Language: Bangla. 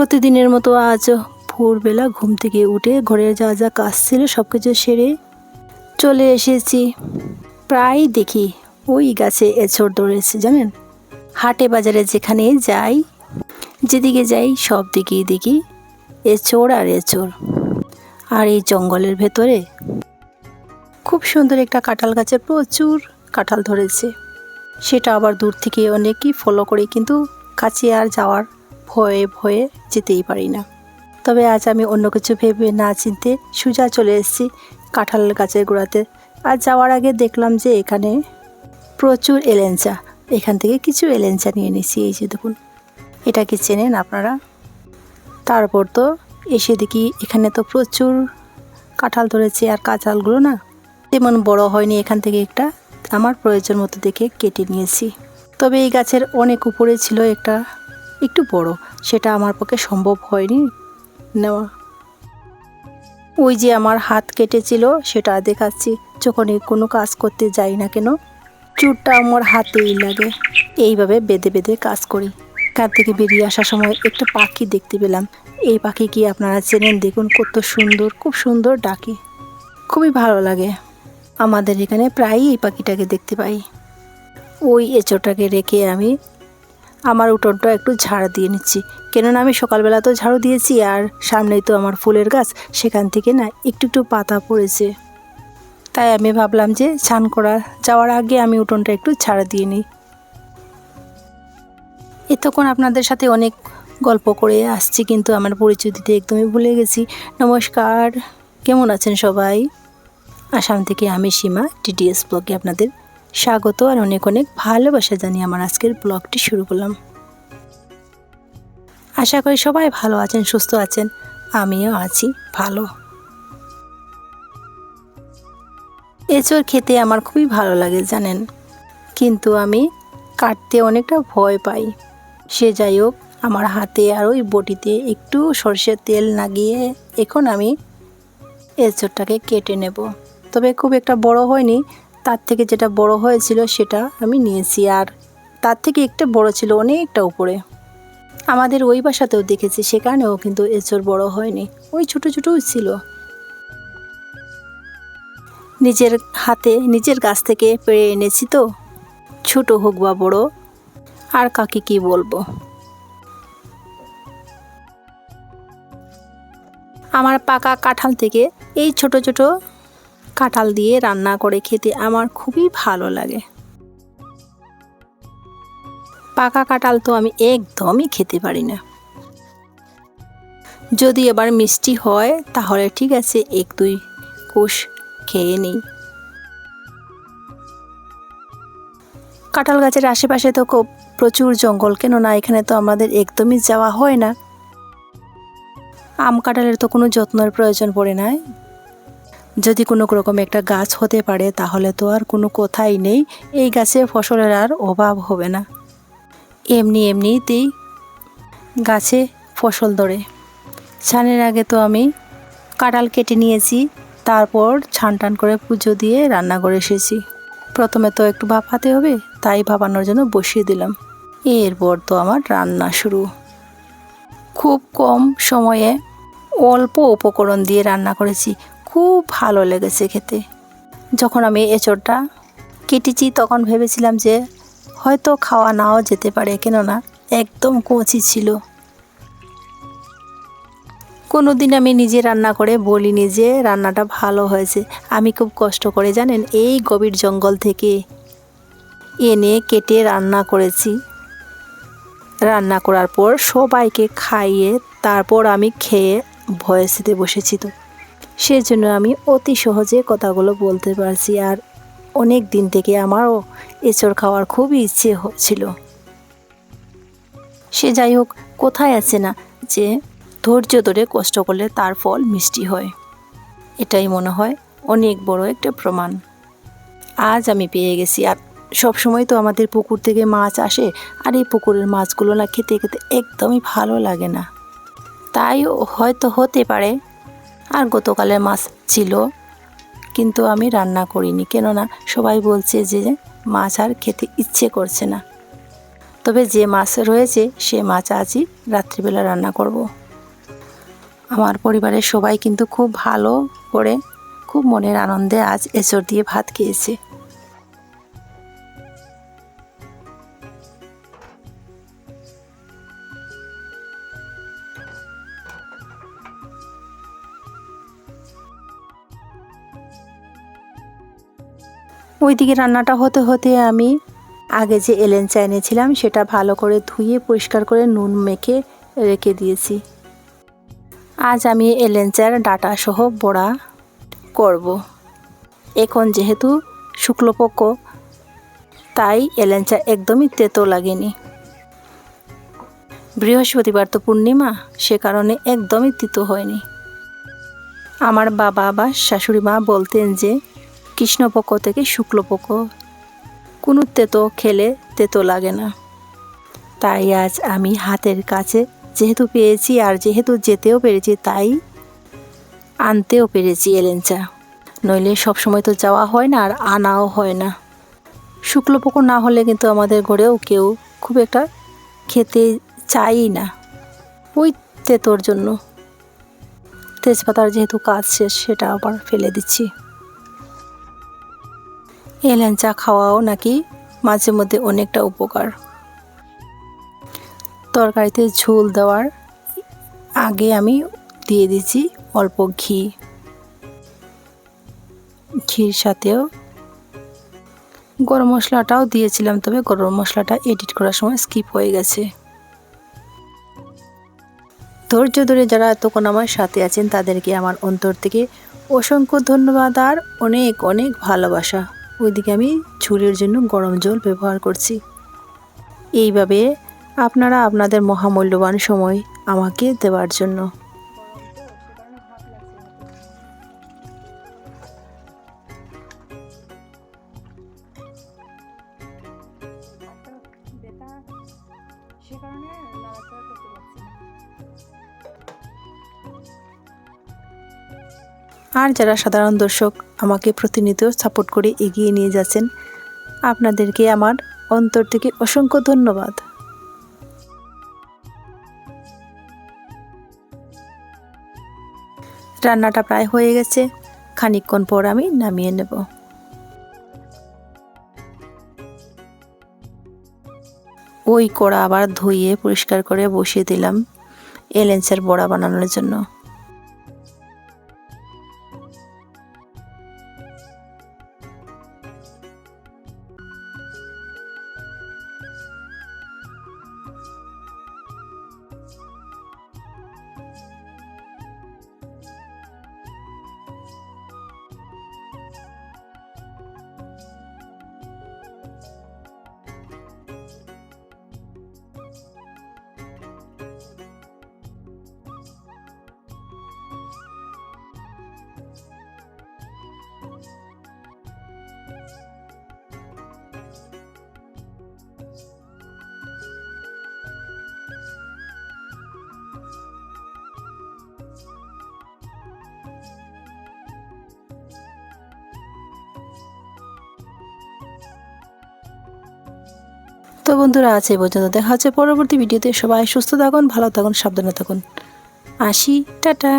প্রতিদিনের মতো আজও ভোরবেলা ঘুম থেকে উঠে ঘরের যা যা কাজ ছিল সব কিছু সেরে চলে এসেছি। প্রায় দেখি ওই গাছে এছড় ধরেছে, জানেন? হাটে বাজারে যেখানে যাই, যেদিকে যাই সব দিকেই দেখি এচোর আর এচোর আর এই জঙ্গলের ভেতরে খুব সুন্দর একটা কাঁঠাল গাছে প্রচুর কাঁঠাল ধরেছে। সেটা আবার দূর থেকে অনেকই ফলো করে, কিন্তু কাছে আর যাওয়ার ভয়ে ভয়ে যেতেই পারি না। তবে আজ আমি অন্য কিছু ভেবে না চিনতে সোজা চলে এসেছি কাঁঠাল গাছের গোড়াতে। আর যাওয়ার আগে দেখলাম যে এখানে প্রচুর এলেঞ্চা এখান থেকে কিছু এলেঞ্চা নিয়ে নিছি এই যে দেখুন। এটা কি চেনেন আপনারা? তারপর তো এসে দেখি এখানে তো প্রচুর কাঁঠাল ধরেছে আর কাঁঠালগুলো না তেমন বড় হয়নি। এখান থেকে একটা আমার প্রয়োজন মতো দেখে কেটে নিয়েছি। তবে এই গাছের অনেক উপরে ছিল একটা একটু বড়, সেটা আমার পক্ষে সম্ভব হয়নি নেওয়া। ওই যে আমার হাত কেটেছিল, সেটা দেখাচ্ছি। যখনই কোনো কাজ করতে যাই না কেন, চুরটা আমার হাতেই লাগে। এইভাবে বেঁধে বেঁধে কাজ করি। কার থেকে বেরিয়ে আসার সময় একটা পাখি দেখতে পেলাম। এই পাখি কি আপনারা চেনেন? দেখুন, কত সুন্দর, খুব সুন্দর ডাকে। খুবই ভালো লাগে। আমাদের এখানে প্রায়ই এই পাখিটাকে দেখতে পাই। ওই এঁচোটাকে রেখে আমি আমার উঠোনটা একটু ঝাড় দিয়ে নিচ্ছি। কেননা আমি সকালবেলা তো ঝাড়ু দিয়েছি আর সামনেই তো আমার ফুলের গাছ, সেখান থেকে না একটু একটু পাতা পড়েছে। তাই আমি ভাবলাম যে স্নান করা যাওয়ার আগে আমি উঠোনটা একটু ছাড় দিয়ে নিই। এতক্ষণ আপনাদের সাথে অনেক গল্প করে আসছি, কিন্তু আমার পরিচয় দিতে একদমই ভুলে গেছি। নমস্কার, কেমন আছেন সবাই? আসাম থেকে আমি সীমা টিডিএস ব্লগে আপনাদের স্বাগত আর অনেক অনেক ভালোবাসা জানিয়ে আমার আজকের ব্লগটি শুরু করলাম। আশা করি সবাই ভালো আছেন, সুস্থ আছেন। আমিও আছি ভালো। এঁচড় খেতে আমার খুবই ভালো লাগে, জানেন। কিন্তু আমি কাটতে অনেকটা ভয় পাই। সে যাই হোক, আমার হাতে আর ওই বটিতে একটু সর্ষের তেল লাগিয়ে এখন আমি এঁচড়টাকে কেটে নেব। তবে খুব একটা বড় হয়নি তার থেকে যেটা বড় হয়েছিল সেটা আমি নিয়েছি আর তার থেকে একটা বড় ছিল অনেকটা উপরে। আমাদের ওই বাসাতেও দেখেছি সেখানেও কিন্তু এঁচড় বড় হয়নি। ওই ছোট ছোটই ছিল। নিজের হাতে, নিজের গাছ থেকে পেড়ে এনেছি তো। ছোট হোক বা বড়, আর কাকে কি বলব? আমার পাকা কাঁঠাল থেকে এই ছোট ছোট কাঁঠাল দিয়ে রান্না করে খেতে আমার খুবই ভালো লাগে। পাকা কাঁঠাল তো আমি একদমই খেতে পারি না। যদি এবার মিষ্টি হয়, তাহলে ঠিক আছে, এক দুই কোষ খেয়ে নিই। কাঁঠাল গাছের আশেপাশে তো খুব প্রচুর জঙ্গল কেন না এখানে তো আমাদের একদমই যাওয়া হয় না। আম কাঁঠালের তো কোনো যত্নের প্রয়োজন পড়ে না যদি কোনো রকম একটা গাছ হতে পারে, তাহলে তো আর কোনো কথাই নেই। এই গাছে ফসলের আর অভাব হবে না। এমনি এমনিতেই গাছে ফসল ধরে। ছানের আগে তো আমি কাঁঠাল কেটে নিয়েছি, তারপর ছান টান করে পুজো দিয়ে রান্না করে এসেছি। প্রথমে তো একটু ভাপাতে হবে, তাই ভাপানোর জন্য বসিয়ে দিলাম। এরপর তো আমার রান্না শুরু। খুব কম সময়ে অল্প উপকরণ দিয়ে রান্না করেছি। খুব ভালো লেগেছে খেতে। যখন আমি এঁচড়টা কেটেছি, তখন ভেবেছিলাম যে হয়তো খাওয়া নাও যেতে পারে, কেননা একদম কচি ছিল। কোনো দিন আমি নিজে রান্না করে বলিনি যে রান্নাটা ভালো হয়েছে। আমি খুব কষ্ট করে, জানেন, এই গভীর জঙ্গল থেকে এনে কেটে রান্না করেছি। রান্না করার পর সবাইকে খাইয়ে তারপর আমি খেয়ে ভয়েস দিতে বসেছি তো। সেজন্য আমি অতি সহজে কথাগুলো বলতে পারছি আর অনেক দিন থেকে আমারও এঁচড় খাওয়ার খুবই ইচ্ছে হচ্ছিল সে যাই হোক, কোথায় আছে না যে ধৈর্য ধরে কষ্ট করলে তার ফল মিষ্টি হয়? এটাই মনে হয় অনেক বড় একটা প্রমাণ। আজ আমি পেয়ে গেছি আর সব সময় তো আমাদের পুকুর থেকে মাছ আসে আর এই পুকুরের মাছগুলো না খেতে খেতে একদমই ভালো লাগে না। তাই হয়তো হতে পারে আর গতকালের মাছ ছিল, কিন্তু আমি রান্না করিনি। কেননা সবাই বলছে যে মাছ আর খেতে ইচ্ছে করছে না। তবে যে মাছ রয়েছে, সে মাছ আজই রাত্রিবেলা রান্না করব। আমার পরিবারের সবাই কিন্তু খুব ভালো করে, খুব মনের আনন্দে আজ এঁচড় দিয়ে ভাত খেয়েছে। ওইদিকে রান্নাটা হতে হতে আমি আগে যে এলেঞ্চা এনেছিলাম, সেটা ভালো করে ধুয়ে পরিষ্কার করে নুন মেখে রেখে দিয়েছি। আজ আমি এলেঞ্চার ডাটা সহ বড়া করব। এখন যেহেতু শুক্লপক্ষ, তাই এলেঞ্চা একদমই তেতো লাগেনি। বৃহস্পতিবার তো পূর্ণিমা, সে কারণে একদমই তিতো হয়নি। আমার বাবা বা শাশুড়ি মা বলতেন যে কৃষ্ণপক্ষ থেকে শুক্লপক্ষ। কোনো তেতো খেলে তেতো লাগে না। তাই আজ আমি হাতের কাছে যেহেতু পেয়েছি আর যেহেতু যেতেও পেরেছি, তাই আনতেও পেরেছি এলেঞ্চা নইলে সবসময় তো যাওয়া হয় না আর আনাও হয় না। শুক্লপক্ষ না হলে কিন্তু আমাদের ঘরেও কেউ খুব একটা খেতে চাই না। ওই তেতোর জন্য। তেজপাতার যেহেতু কাজ শেষ, সেটা আবার ফেলে দিচ্ছি। এই ল্যাঞ্চা খাওয়াও নাকি মাঝে মধ্যে অনেকটা উপকার। তরকারিতে ঝোল দেওয়ার আগে আমি দিয়ে দিচ্ছি অল্প ঘি। ঘির সাথেও গরম মশলাটাও দিয়েছিলাম, তবে গরম মশলাটা এডিট করার সময় স্কিপ হয়ে গেছে। ধৈর্য ধরে যারা এতক্ষণ আমার সাথে আছেন, তাদেরকে আমার অন্তর থেকে অসংখ্য ধন্যবাদ আর অনেক অনেক ভালোবাসা। ওইদিকে আমি ঝুলের জন্য গরম জল ব্যবহার করছি। এইভাবে আপনারা আপনাদের মহামূল্যবান সময় আমাকে দেওয়ার জন্য। সে কারণে আর যারা সাধারণ দর্শক আমাকে প্রতিনিয়ত সাপোর্ট করে এগিয়ে নিয়ে যাচ্ছেন, আপনাদেরকে আমার অন্তর থেকে অসংখ্য ধন্যবাদ। রান্নাটা প্রায় হয়ে গেছে, খানিকক্ষণ পর আমি নামিয়ে নেব। ওই কড়া আবার ধুইয়ে পরিষ্কার করে বসিয়ে দিলাম, এলেন্সের বড়া বানানোর জন্য। তো বন্ধুরা আছে পর্যন্ত দেখা হচ্ছে পরবর্তী ভিডিওতে। সবাই সুস্থ থাকুন, ভালো থাকুন, সাবধানে থাকুন। আসি, টাটা।